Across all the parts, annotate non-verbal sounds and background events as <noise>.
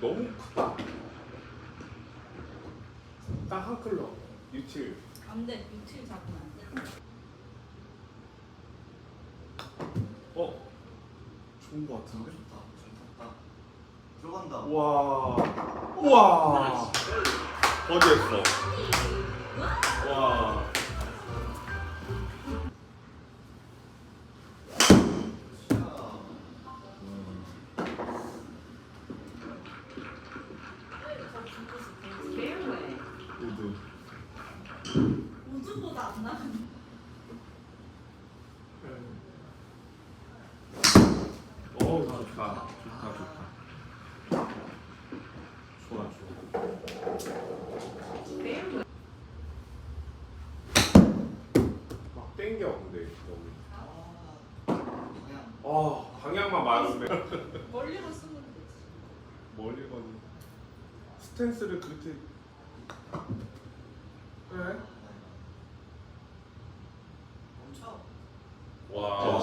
너무 크다. 딱 한 클럽. 유틸. 안돼 유틸 잡으면 안돼 어? 좋은 거 같은데? 좋다. 잘 탔다. 들어간다. 와. 우와. 어디였어? 와. 막 땡겨 근데 너무. 그냥 아 방향만 맞으면 멀리로 쓰면 되지 멀리 가는 스탠스를 그렇게 그래? 멈춰. 와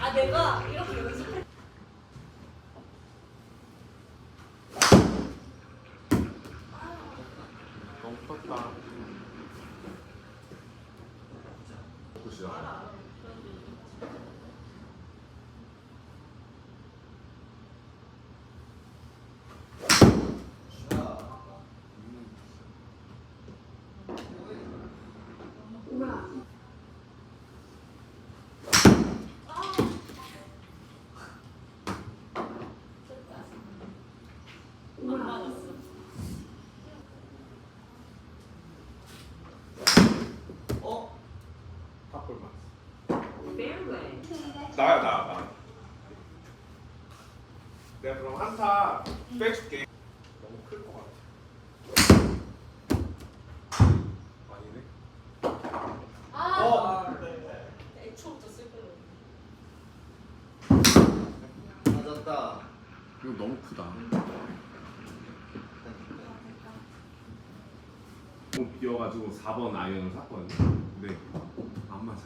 아 내가 이렇게 연습해 너무 컸다 굿이다 자. 안 맞았어 어? 탑볼 맞았어 나야 나 나. 내가 그럼 한타 빼줄게. 너무 클 것 같아. 아니네 아 어? 애초부터 쓸 거예요 맞았다. 이거 너무 크다. 너무 비어가지고 4번 아이언을 샀거든요. 근데 안 맞아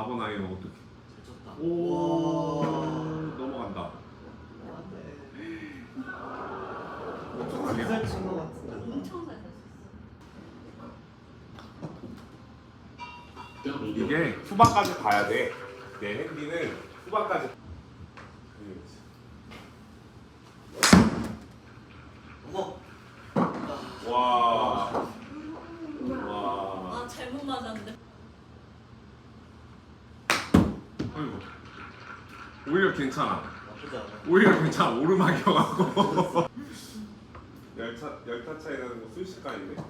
4번 아이언 어떻게 잘 쳤다. 오 와. 넘어간다 어떻게 잘친것 같은데. 엄청 잘 샀어 이게 후반까지 가야 돼. 내 핸디는 후반까지. 어머. 와. 와. 아 잘못 맞았는데 아이고. 오히려 괜찮아. 나쁘지 않아. 오히려 괜찮아. 오르막이어갖고. <laughs> 열차 열타 차이 나는 거 순식간인데.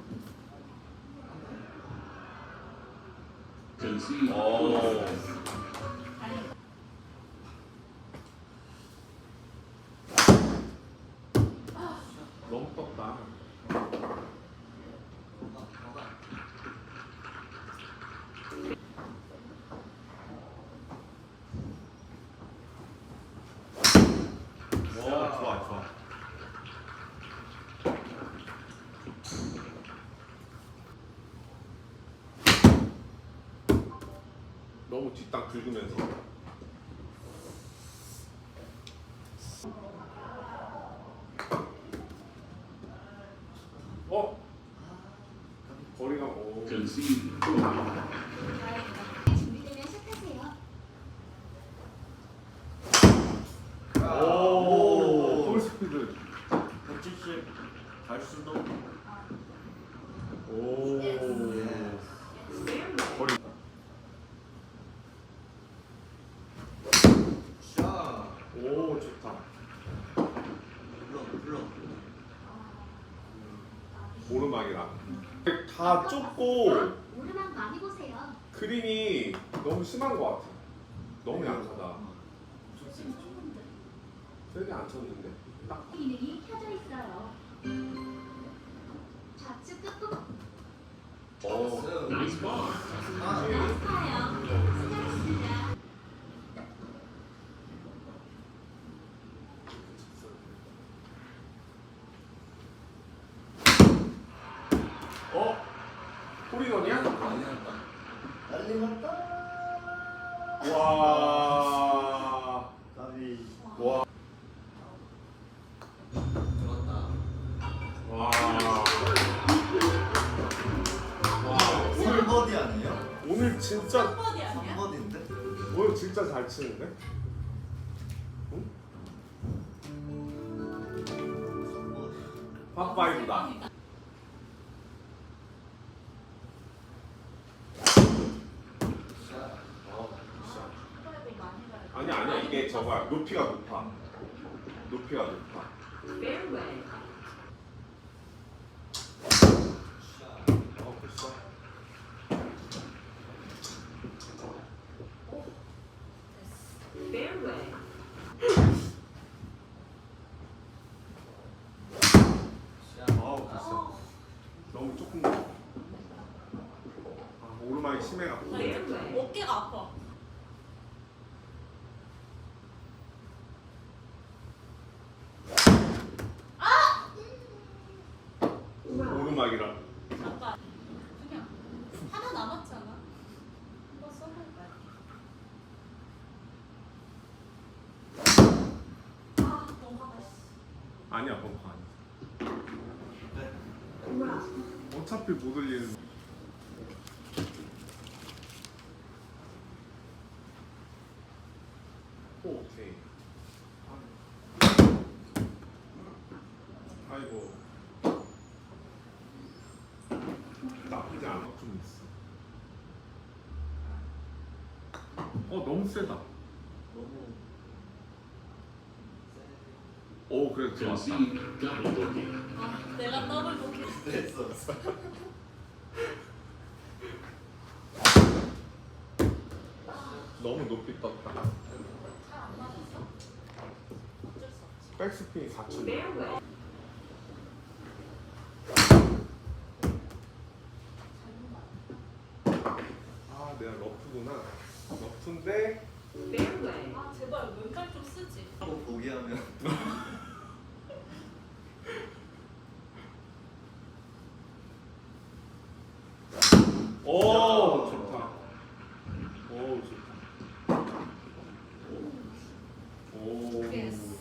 오. 아니 너무 떴다. 가가 가가. 와 좋아 좋아. 너무 뒷땅 긁으면서. 어? 거리가 오. Concede. 준비되면 시작하세요. 오. 볼 스피드. 170. 갈 수도. 오. 거리. 샤. 오 좋다. 불러 불러. 오르막이라. 다 좁고 오르막 많이 보세요. 그린이 너무 심한 것 같아. 너무 약하다. 세게 안 쳤는데. 딱. 기능이 켜져 있어요. 좌측 끝부분 오. Ball. 아, 나왔어요. 수고하셨습니 어? 홀인원이야? 많이 한다. 빨리 갔다. 와. 나비. 와. 들었다. 와. 3버디 아니에요? 오늘 진짜 컵버디 아니야? 3버디인데? 오늘 진짜 잘 치는데? 응? 3버디. 팝파이브다. 이게 저거야 높이가 높아. 높이가 높아. Fairway. 어. 어. 너무 조금. 아 오르막이 심해갖고. 어깨가 아파. 오르막이라. 잠깐. 그냥 하나 남았잖아. 한번 써볼까요? 아, 너무 하다. 벙커 아니야. 네. 어차피 못 올리는. 아이고. 않아 좀 있어. 어 너무 세다. 너무 오 그래 bogey. 아, 내가 더블 보기. 됐어. 너무 높이 떴다. 잘안 맞았어? 어쩔 수 없지. 백스핀이 4천. Fairway. 아 내가 러프구나. 러프인데 Fairway. 아, 제발 왼팔 좀 쓰지. 꼭 포기하면 오 좋다. 오 좋다. 오. 예스.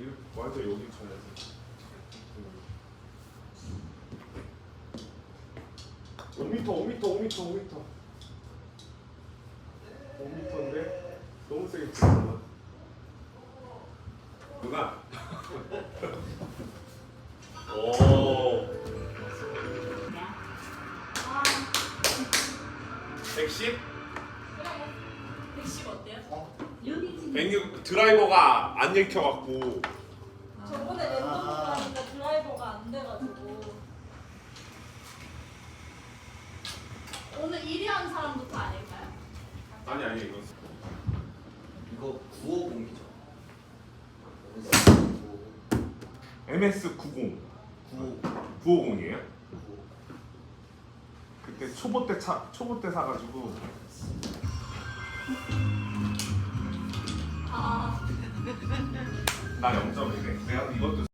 이거 완전 여기 쳐야지. 5m, 5m, 5m, 5m. 5m인데 너무 세게 치잖아. 누가? <laughs> 오. 110? 그래. 110 어때요? 루비진. 106 드라이버가 안 읽혀갖고 MS90 950이에요? 그때 초보 때 차, 초보 때 사가지고 아. 나 0.1. 내가 이것도